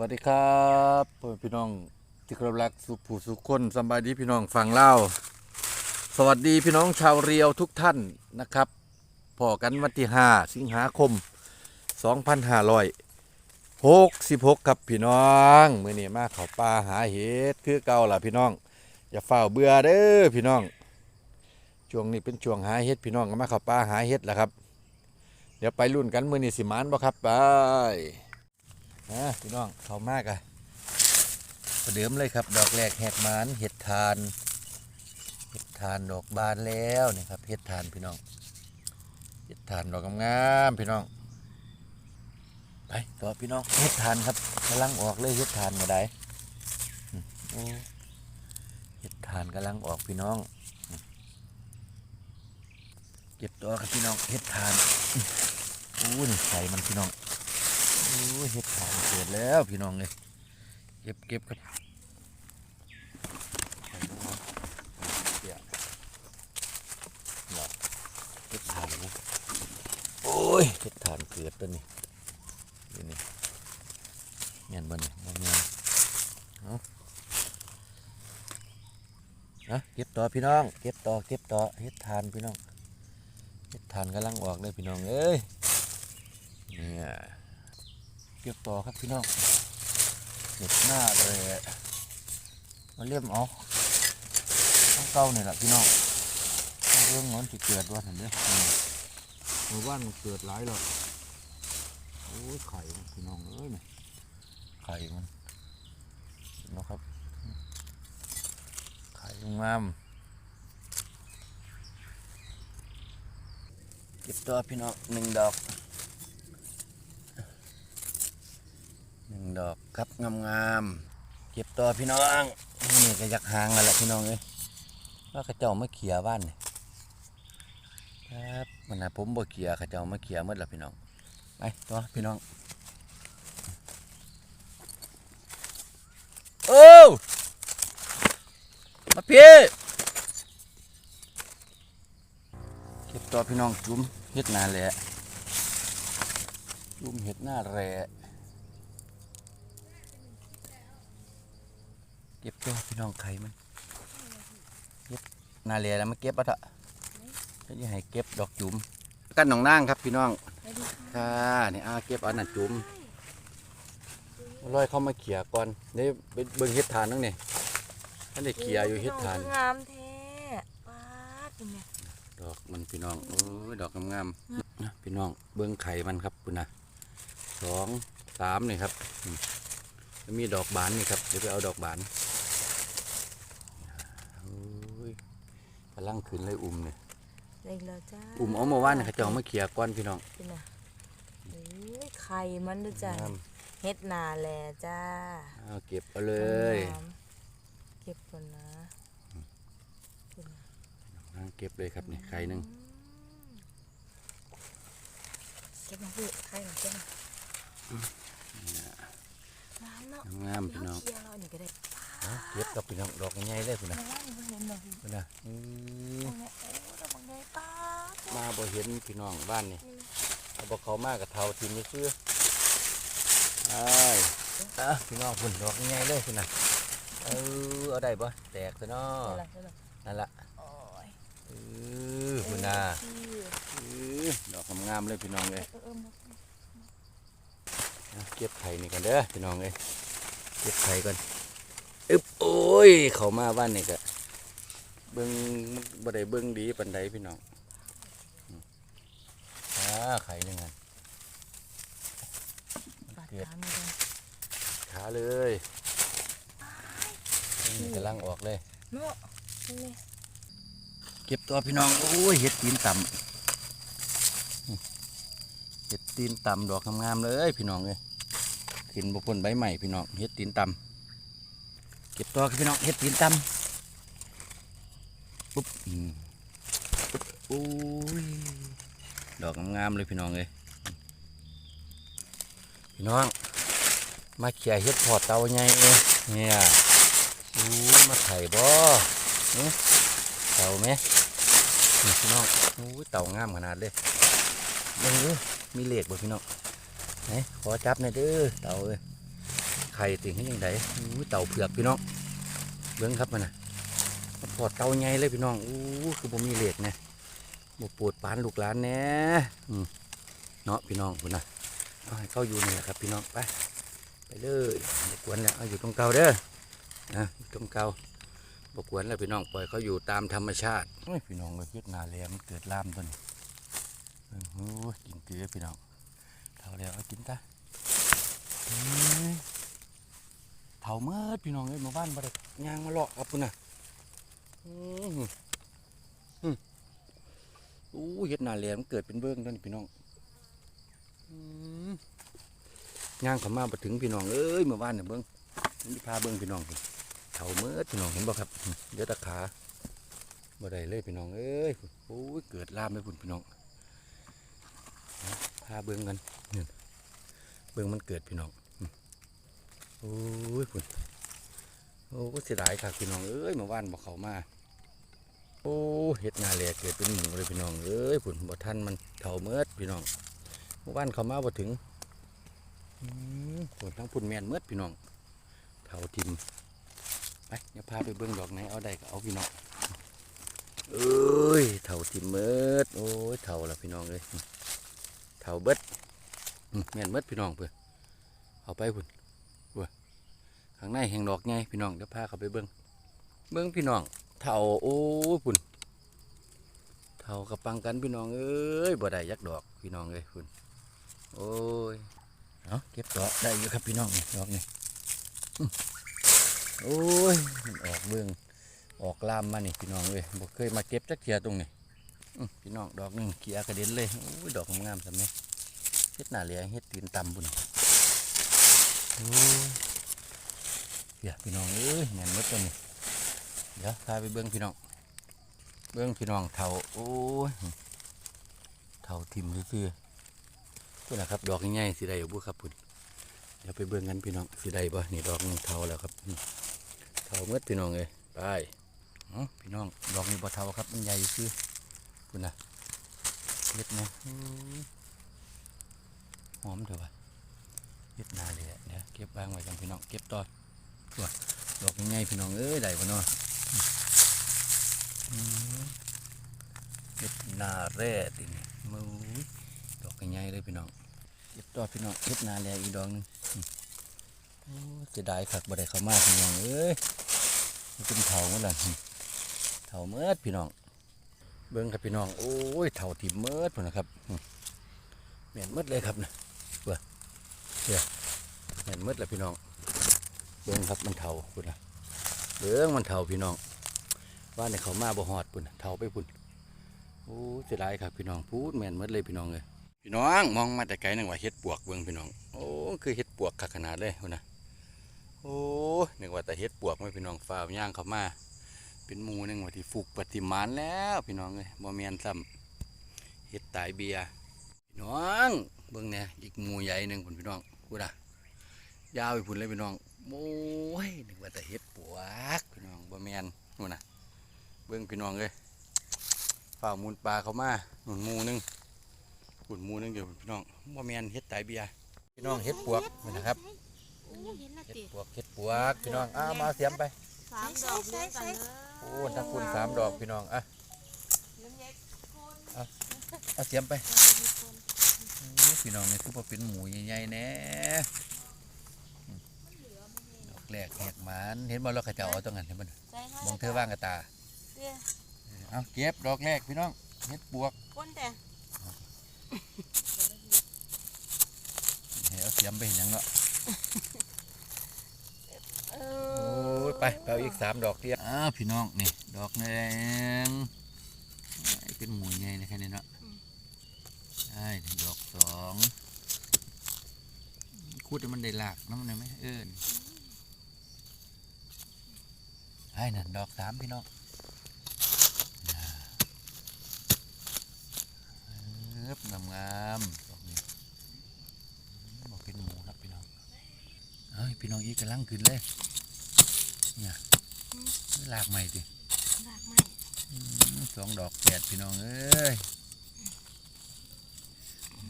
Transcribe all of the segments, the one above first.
วัสดีครับพ่อพี่น้องที่เคารพรักสุขผู้สุขคนสบายดีพี่น้องฝั่งเล่าสวัสดีพี่น้องชาวเรียวทุกท่านนะครับพอกันวันที่5สิงหาคม 2566ครับพี่น้องมื้อนี้มาเขาป่าหาเห็ดคือเก่าล่ะพี่น้อง อย่าเฝ้าเบื่อเด้อพี่น้องช่วงนี้เป็นช่วงหาเห็ดพี่น้องก็มาเขาป่าหาเห็ดแหละครับ เดี๋ยวไปรุ่นกันมื้อนี้สิมานบ่ครับไป นะพี่น้องเขามากอะประเดิมเลยครับ ดอกแรกแหกหมานเห็ดทานเห็ดทานดอกบานแล้วนี่ครับเห็ดทานพี่น้องเห็ดทานดอกงามๆพี่น้องไปต่อพี่น้องเห็ดทานครับกำลังออกเลยเห็ดทานมาได้อืมโอ้เห็ดทานกำลังออกพี่น้องเก็บตัวครับพี่น้องเห็ดทานอืมโอ้นี่ใส่มันพี่น้อง เห็ดถางเกิดแล้วพี่น้องเลยเก็บเก็บครับเดี๋ยวเห็ดถานโอ้ยเห็ดถางเกิดตัวนี้นี่นี่เงี้ยบนนี่เงี้ยเอานะเก็บต่อพี่น้อง เก็บต่อเก็บต่อเห็ดทานพี่น้องเห็ดทานกำลังออกเลยพี่น้องเอ้ยเนี่ย ก็บต่อครับพี่น้องเก็บหน้าเลยมาเลี่ยมเอาต้องเก้านี่ยแหละพี่น้องเรื่องนั้นจะเกิดว่าเห็นเด้หมู่บ้านมันเกิดหลายหรอกโอ้ยไข่พี่น้องเอ้ยนี่ไข่มันเนไหมครับไข่งามเก็บตัวพี่น้องหนึ่งดอก หนึ่ง ดอกครับงามๆเก็บต่อพี่น้องนี่ก็อยากหางแล้วพี่น้องเอ้ยว่ากระเจ้ามาเขี่ยบ้านนี่ครับมันนะผมบ่เขี่ยกระเจ้ามาเขี่ยหมดแล้วพี่น้องไปต่อพี่น้องโอ้มาพี่เก็บต่อพี่น้องจุ่มเฮ็ดหนาแหละจุ่มเฮ็ดหน้าแหละ ก็บตัวพี่น้องไข่มันเก็บนาเลียแล้วมาเก็บเอาเถอะแล้วจะให้เก็บดอกจุ่มกันหนองนางครับพี่น้องค่ะนี่อาเก็บเอาหน่ะจุ่มลอยเข้ามาเขี่ยก่อนนี่ไปเบิ่งเฮ็ดทานนั่งนี่ท่านได้เขี่ยอยู่เฮ็ดทานงามแท้ป้าดเป็นไงดอกมันพี่น้องโอ้ยดอกงามๆนะพี่น้องเบิ่งไข่มันครับคุณนะสองสามนี่ครับอืมแล้วมีดอกบานนี่ครับเดี๋ยวไปเอาดอกบานโอ้ยกำ ลังขึ้นเลยอุ่มเนี่ยเล็กแล้วจ้าอุ่มเอามาว่านเขาจะเอามาเขี่ยก้อนพี่น้องเป็นไงเอ้ยไข่มันด้วยจ้ะงามเฮ็ดนาแลจ้าเอาเก็บเอาเลยงามเก็บก่อนนะเป็นไงนั่งเก็บเลยครับนี่ไข่หนึ่งเก็บมาพี่ไข่หน่อยเก็บมาน้ำเนาะงามพี่น้องเคี่ยวเราอันนี้ก็ได้ เอาเก็บกับพี่น้องดอกใหญ่ๆเลยคุณนะน้ำมันเห็นเลยพี่คุณนะอืมตรงนี้โอ้ดอกบางใหญ่ป้าดมาบ่เห็นพี่น้องบ้านนี่เอาบ่เขามากกับเท่าทีมไม่เชื่อไอ้ายอะพี่น้องคุณดอกใหญ่ๆเลยคุณนะเออเอาได้บ่แตกซะเนาะอะไรใช่ไหมนั่นละโอ้ยเออคุณน่ะพี่เออดอกงามๆเลยพี่น้องเลยเออเออมาเอาเก็บไข่นี่กันเด้อพี่น้องเลยเก็บไข่ก่อนอึบโอ้ ย เขามาบ้านนี่ก็เบิ้งบ่ได้เบิ้งดีปานใดพี่น้องอืมอ่าไข่หนึ่งอันบาดเก็บตามนี่เลยขาเลยนี่กำลังออกเลย เนาะนี่เลยเก็บตัวพี่น้อง โอ้ยเห็ดตีนต่ำอืมเห็ดตีนต่ำดอกงามๆเลยพี่น้องเลยขึ้นบกพนใบใหม่พี่น้องเห็ดตีนต่ำ เก็บตัวครับพี่น้องเห็ดตีนต่ำปุ๊บอืมปุ๊บโอ้ยดอกงามๆเลยพี่น้องเลยพี่น้อง มาเขี่ยเห็ดพอดเตาไงเนี่ยอู้มาไข่บ่นี่เตาไหมพี่น้องอู้เตางามขนาดเลยเบิ่งดูมีเหล็กบ่พี่น้องไหนขอจับหน่อยเด้อเตาเอ้ย ไข่ติ่งให้ยังไงอู้เต่าเผือกพี่น้องเบิ้งครับมันนะมันพอดเต่าใหญ่เลยพี่น้องอู้คือบ่มีเหล็กนะบ่ปวดปานลูกหลานแน่เนาะพี่น้องคุณนะเอาให้เข้าอยู่นี่แหละครับพี่น้องไปไปเลยอย่ากวนแล้วเอาอยู่ตรงเก่าเด้อนะตรงเก่าบกวนแล้วพี่น้องปล่อยเขาอยู่ตามธรรมชาติพี่น้องก็เฮ็ดนาแลมันเกิดลามตัวนี้โอ้โหกินเกลือพี่น้องเท่าแล้วเอากินตา เฮ้ยเถาเมื่อพี่น้องเอ้ยมาบ้านบ่ได้ย่างมาเลาะครับคุณน่ะอือหืออืออู้เฮ็ดหนาแหลมเกิดเป็นเบิ้งตอนนี้พี่น้องอย่างเขามาบ่ถึงพี่น้องเอ้ยเมื่อวานเนี่ยเบิ้งนี่พาเบิ้งพี่น้องเถาเมื่อพี่น้องเห็นบ่ครับเดี๋ยวตะขาบ่ได้เลยพี่น้องเอ้ยโอ้ยเกิดลามเลยพุ่นพี่น้องพาเบิ้งกันเบิ่งมันเกิดพี่น้อง โอ้ยคุณโอ้ก็เสียดายค่ะพี่น้องเอ้ยเมื่านบอกเขามาโอ้เห็ดนาแหลเกิดเป็นหมูเลยพี่น้องเอ้ยผุนบ่ทันมันเถ่าเมื่อพี่น้องเมื่อวานเขามาบ่ถึงผุนทั้งพุ่นแมนเมื่อพี่น้องเถ่าทิมไปเดี๋ยวพาไปเบิ่งดอกไหนเอาได้ก็เอาพี่น้องเอ้ยเถ่าทิมเมื่อโอ้ยเถ่าละพี่น้องเลยเถ่าเบิดอืมแม่นเมดพี่น้องเพื่อเอาไปพุ่น ข้างในแห่งดอกไงพี่น้องเดี๋ยวพาเขาไปเบิ้งเบิ้งพี่น้องเท่าโอ้ยพุ่นเท่ากับปังกันพี่น้องเอ้ยบ่ได้ยักดอกพี่น้องเอ้ยพุ่นโอ้ยเอาเก็บดอกได้อยู่ครับพี่น้องนี่ดอกนี่อืมโอ้ยมันออกเบิ้งออกลามมานี่พี่น้องเอ้ยบ่เคยมาเก็บจักเทียตรงนี้อืมพี่น้องดอกหนึงเกียกระเด็นเลยโอ้ยดอกงามๆสำเนีเฮ็ดหน้าเหลียงเฮ็ดตีนตำบุญโอ้ย เดี๋ยวพี่น้องเอ้ยแม่นหมดตัวนี้เดี๋ยวพาไปเบิ่งพี่น้อง เบิ่งพี่น้องเทาโอ้ยเทาทิมซื่อๆพุ่นนะครับ ดอกใหญ่ๆสิได้อยู่บ่ครับพุ่นเดี๋ยวไปเบิ่งกันพี่น้องสิได้บ่นี่ดอกนึงเทาแล้วครับอืมเท่ามดพี่น้องเอ้ยไปอ๋อพี่น้องดอกนี้บ่เทาครับมันใหญ่ซื่อพุ่นนะเฮ็ดนะอื้อหอมเถอะวะเก็บนาเลยอะเดี๋ยวเก็บวางไว้กันพี่น้องเก็บต่อ ตัวดอกง่ายพี่น้องเอ้ยได้ปะเนาะอืมเก็บนาแร่ตินี่มือดอกง่ายเลยพี่น้องเก็บต่อพี่น้องเก็บนาแร่อีกดอกนึงอืมโอ้เสียดายคักบ่ได้เข้ามาพี่น้องเอ้ยมันเป็นเถาหมดและอืมเถาเมื่อพี่น้อง เบิ่งครับพี่น้องโอ้ยเถาถิ่มเมื่อพุ่นะครับอืมแม่นหมืดเลยครับนะเบื่อเดี๋ยวแม่นหมืดเลยพี่น้อง เบิ้งครับมันเถาพุ่นนะเบิ้งมันเถาพี่น้องว่าในเขามาบ่หอดพุ่นเถาไปพุ่นโอ้เสียดายครับพี่น้องพูดแม่นมดเลยพี่น้องเลยพี่น้องมองมาแต่ไกลนึกว่าเฮ็ดปวกเบิ้งพี่น้องโอ้คือเฮ็ดปวกขนาดเลยพุ่นนะโอ้นึกว่าแต่เฮ็ดปวกไม่พี่น้องฝ่าวย่างเขามา เป็นมูนึงว่าที่ฟุกปฏิมานแล้วพี่น้องเลยบ่แม่นซ้ำเฮ็ดตายเบียพี่น้องเบิ่งเนี่ยอีกมูใหญ่หนึ่งพุ่นพี่น้องพูดอะยาวไปพุ่นเลยพี่น้อง โอ้ยนึกว่าแต่เฮ็ดปวกพี่น้องบ่แม่นนู่นน่ะเบิ่งพี่น้องเลยฝ่ามูลปลาเขามาหนุนหมู่หนึงพุ่นหมู่หนึงเดี๋ยวพี่น้องบ่แม่นเฮ็ดตายเบียร์พี่น้องเฮ็ดปวกนี่นะครับโอ้เห็นแล้วเฮ็ดติปวกเฮ็ดปวกพี่น้องอ้ามาเสียมไปสามดอกเลยกันเลยโอ้ทั้งคุณสามดอกพี่น้องอะน้ำเย็ดคนเอาเสียมไปโอ้พี่น้องนี่คือพอเป็นหมูใหญ่ๆแน่ดอก แรกแหกหมันเห็นบ่เราขจะเอาตรงนั้นเห็นมันใส่ให้มองเธอว่างกับตาเตี้ยเอาเก็บดอกแรกพี่น้องเฮ็ดปวกคนแต่ให้เอาเสียมไปเห็นหยังเนาะเอโอ้ยไปไปเอาอีกสามดอกเทียบอ้าวพี่น้องนี่ดอกแดงไอ้เป็นหมูใหญ่นะแค่นี้เนาะได้ดอกสองคูดให้มันได้หลากน้ำมันได้ไหมเออนี่ ไอ้นั่นดอกสามพี่น้องเอบงามงามๆดอกนี้บอกเป็นหมูครับพี่น้องเฮ้ยพี่น้องอีกกำลังขึ้นเลยเนี่ยลากใหม่ดิรากไม้อืมสองดอกแปดพี่น้องเอ้ยอื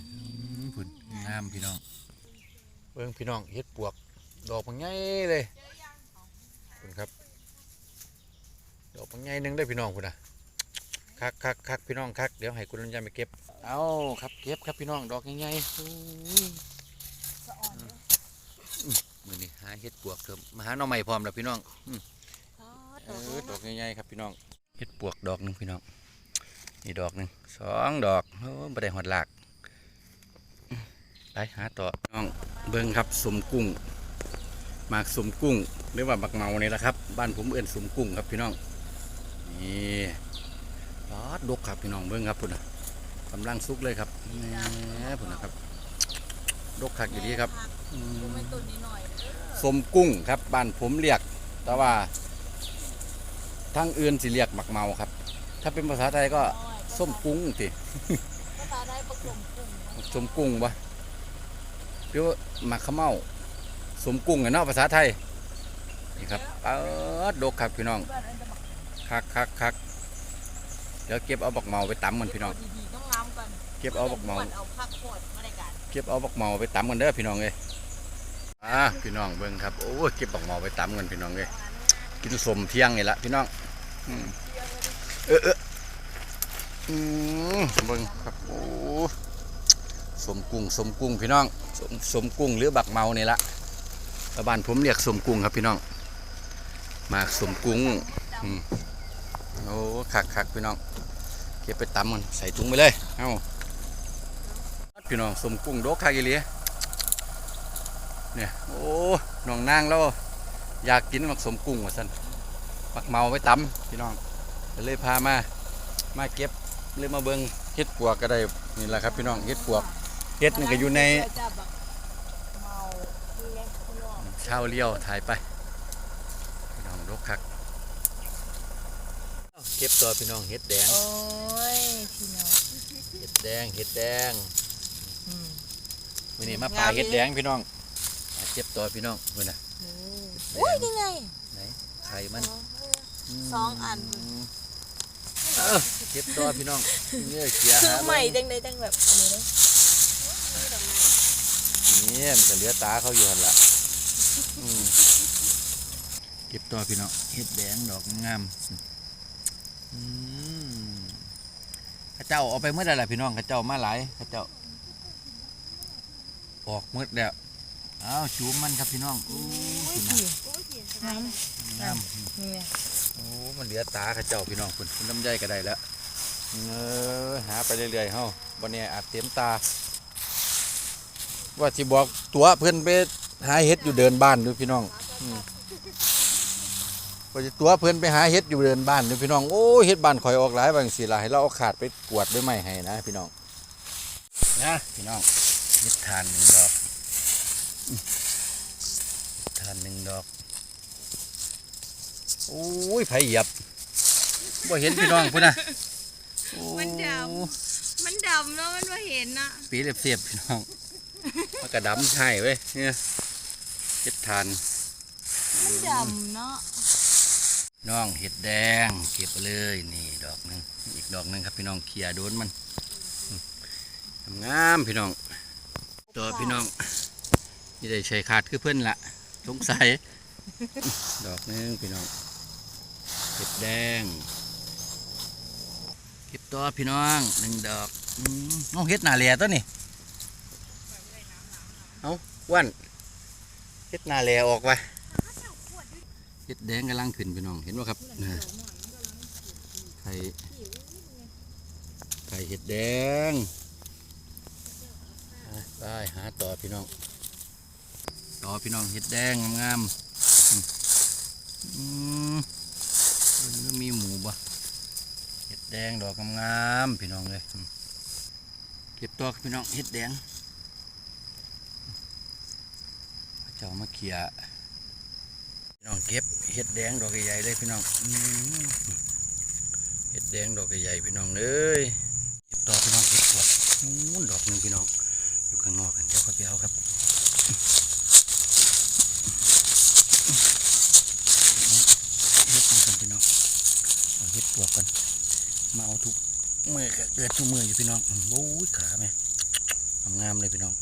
มผุนงามพี่น้องเบิ้งพี่น้องเฮ็ดปวก ดอกมันใหญ่เลยคุณครับ ดอกมันใหญ่หนึงได้พี่น้องคุณนะคักคักคักพี่น้องคักเดี๋ยวให้คุณลุงยายไปเก็บ เอาครับเก็บครับพี่น้องดอกใหญ่ๆโอ้ยสะอ่อนเด้อมือนี่หาเห็ดปวกเถอะมาหาหน่อใหม่พร้อมแล้วพี่น้องทอดเอดอกอดอกใหญ่ๆครับพี่น้องเห็ดปวกดอกหนึงพี่น้องนี่ดอกหนึ่งสองดอกโอ้บ่ได้หอดหลากไปหาต่อน้องเบิ่งครับสมกุ้งหมากสมกุ้งหรือว่าบักเมาเนี่ยแหละครับ บ้านผมเอื่นสมกุ้งครับพี่น้อง นี่ปอดดกครับพี่น้องเบิ่งครับพุ่นน่ะกำลังสุกเลยครับแหน่พุ่นนะครับ ดกคักอยู่ดีครับอืมไม่ตุนนิดหน่อยเด้อสมกุ้งครับบ้านผมเรียก แต่ว่าทางอื่นสิเรียกหมักเมาครับ ถ้าเป็นภาษาไทยก็ส้มกุ้งสิภาษาไทยประกลมกุ้งเนาะสมกุ้งปะหรือว่าหมักขะเมาสมกุ้งอะเนาะภาษาไทยนี่ครับเออดกครับพี่น้องบ้านอันจะบัก คักคักคักเดี๋ยวเก็บเอาบักเมาไปตำมันพี่น้อง ดีๆต้องงามกันเก็บเอาบักเมา เอาผักโคตรมาได้กันเก็บเอาบักเมาไปตำกันเด้อพี่น้องเอ้ยอ่าพี่น้องเบิ่งครับ โอ้ยเก็บบักเมาไปตำกันพี่น้องเอ้ยกินสมเที่ยงนี่ละพี่น้องอืมเออเอออืมเบิ่งครับ โอ้สมกุ้งสมกุ้งพี่น้องสมสมกุ้งหรือบักเมานี่ละชาวบ้านผมเรียกสมกุ้งครับพี่น้อง มากสมกุ้งอืม โอ้คักคักพี่น้อง เก็บไปตำมันใส่ถุงไปเลยเอ้าพี่น้องสมกุ้งดกคักอีหลีเนี่ยโอ้น้องนางเราอยากกินมักสมกุ้งว่าซั่นมักเมาไปตำพี่น้องก็เลยพามามาเก็บเลยมาเบิ่งเฮ็ดปวกก็ได้นี่แหละครับพี่น้องเฮ็ดปวกเฮ็ดนี่ก็อยู่ในจะแบบเมาคือแรงข้างนอกชาวเลี้ยวถ่ายไปพี่น้องดกคัก เก็บตัวพี่น้องเฮ็ดแดง โอ้ยพี่น้องเฮ็ดแดงเฮ็ดแดงอืม มื้อนี้มาปลาเฮ็ดแดงพี่น้องมาเก็บตัวพี่น้องเพิ่นน่ะโอ้ยนี่ไงไข่มันสองอันเออเก็บตัวพี่น้องเนื้อเขียคือหาใหม่จังได้จังแบบอันนี้เลยนี่มันจะเหลือตาเขาอยู่หันละอืมเก็บตัวพี่น้องเห็ดแดงดอกงามอืม ข้าเจ้าเอาไปเมื่อไรล่ะพี่น้องข้าเจ้ามาหลายข้าเจ้า ออกมืดแล้วอ้าวจูบมันครับพี่น้องอู้พี่น้องน้งามำนี่ไงโอ้มันเหลือตาข้าเจ้าพี่น้องคุณคุณน้ำใจก็ได้แล้วเออหาไปเรื่อยๆเฮาวันนี้อาจเต็มตา ว่าที่บอกตัวเพื่อนไปหาเห็ดอยู่เดินบ้านดูพี่น้อง อืมว่าสิตัวเพื่อนไปหาเห็ดอยู่เดินบ้านดูพี่น้องโอ้ยเห็ดบ้านข่อยออกหลายบางสิล่ะให้เราเอาขาดไปกวาดด้วยไม้ให้นะพี่น้องนะพี่น้องเห็ดทานหนึ่งดอกอืมเห็ดทานหนึ่งดอกโอ้ยไผเหยียบบ่เห็นพี่น้องพุ่นนะโอ้มันดำมันดำแล้วมันมาเห็นนะปีเรียบเสียบพี่น้องมันกระดำใช่เว้ยเนี่ยเห็ดทานมันดำเนาะ น้องเห็ดแดงเก็บไปเลยนี่ดอกหนึงอีกดอกหนึงครับพี่น้องเขียโดนมันงามพี่น้องตัวพี่น้องนี่ได้ใช้ขาดคือเพื่อนละสงสัยดอกนึงพี่น้องเห็ดแดงเก็บตัวพี่น้องหนึ่งดอกอืมเอาเฮ็ดหนาแหล่ตัวนี่เอาวันเฮ็ดหนาแหล่ออกไป เฮ็ดแดงกำลังขึ้นพี่น้องเห็นว่าครับนะไข่ไข่เห็ดแดงไปไปหาต่อพี่น้อง ต่อพี่น้องเห็ดแดงงามๆมอืมเบิ่งแล้วมีหมูบ่เห็ดแดงดอกงามๆพี่น้องเลยเก็บตัวพี่น้องเห็ดแดงเจ้ามาเขี่ยพี่น้องเก็บ เห็ดแดงดอกใหญ่ๆเลยพี่น้องอืมเห็ดแดงดอกใหญ่ๆพี่น้องเลยเก็บตัวพี่น้องเก็บตัวนู้นดอกหนึ่งพี่น้อง อยู่ข้างนอกกันเดี๋ยวก็ไปเอาครับเห็ดมันกันพี่น้องเอาเห็ดปวกกันมาเอาทุกมือก็เกิดทุกมืออยู่พี่น้องอืมโอ้ยขาแม่งามๆเลยพี่น้อง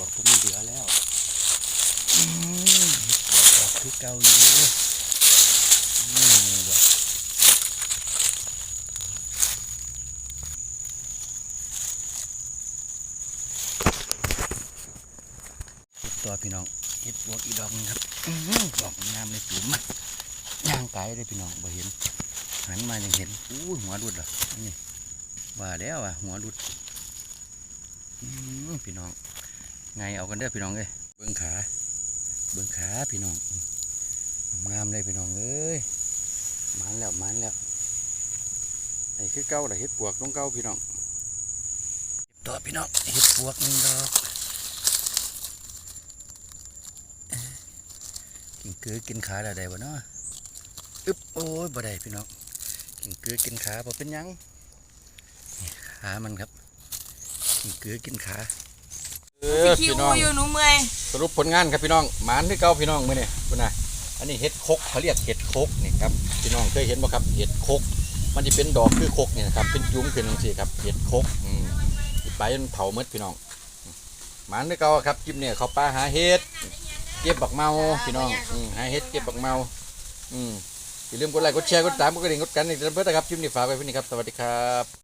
วกก็ไม่เหลือแล้วอืมเห็ดปวกออกคือเก่าอยู่นี่บ่เห็ดตัวพี่น้องเห็ดปวกอีดอกหนึงครับดอกงามเลยจุ๋มมาย่างไกลเลยพี่น้องบ่เห็นหันมายังเห็นอู้หัวรุดเหรอนนี้ว่าแล้วอะหัวรุด พี่น้อง ไงเอากันเด้อพี่น้องเอ้ยเบิ้งขา เบิ้งขาพี่น้อง งามเลยพี่น้องเอ้ยมันแล้วมันแล้วไอ้คือเก้าแต่เห็ดปวกต้องเก้าพี่น้องตัวพี่น้องเห็ดปวกหนึ่งดอกกินเกลือกินขาได้ได้บ่เนาะอึ๊บโอ้ยบ่ได้พี่น้องกินเกลือกินขาบ่เป็นยังขามันครับ กินเกลือกินขาเอพี่อคิพี่วน้องอยู่หนูเมื่อยสรุปผลงานครับพี่น้องหมานที่เก่าพี่น้องมื้อนี้คุณน่ะอันนี้เห็ดคกเขาเรียกเห็ดคกนี่ครับพี่น้องเคยเห็นบ่ครับเห็ดคก มันจะเป็นดอกคือคกนี่นะครับเป็นจุ้มขึ้นจังซี่ครับเห็ดคกอืมสิไปมันเผาหมดพี่น้องหมานที่เก่าครับคลิปเนี่ยเขาปลาหาเห็ดเก็บบักเมาพี่น้องอืมหาเห็ดเก็บบักเมาอืมอย่าลืมกดไลค์กดแชร์กดติดตามกดกระดิ่งกดกันอีกเพื่อนนะครับคลิปนี้ฝากไว้เพื่อนนี้ครับสวัสดีครับ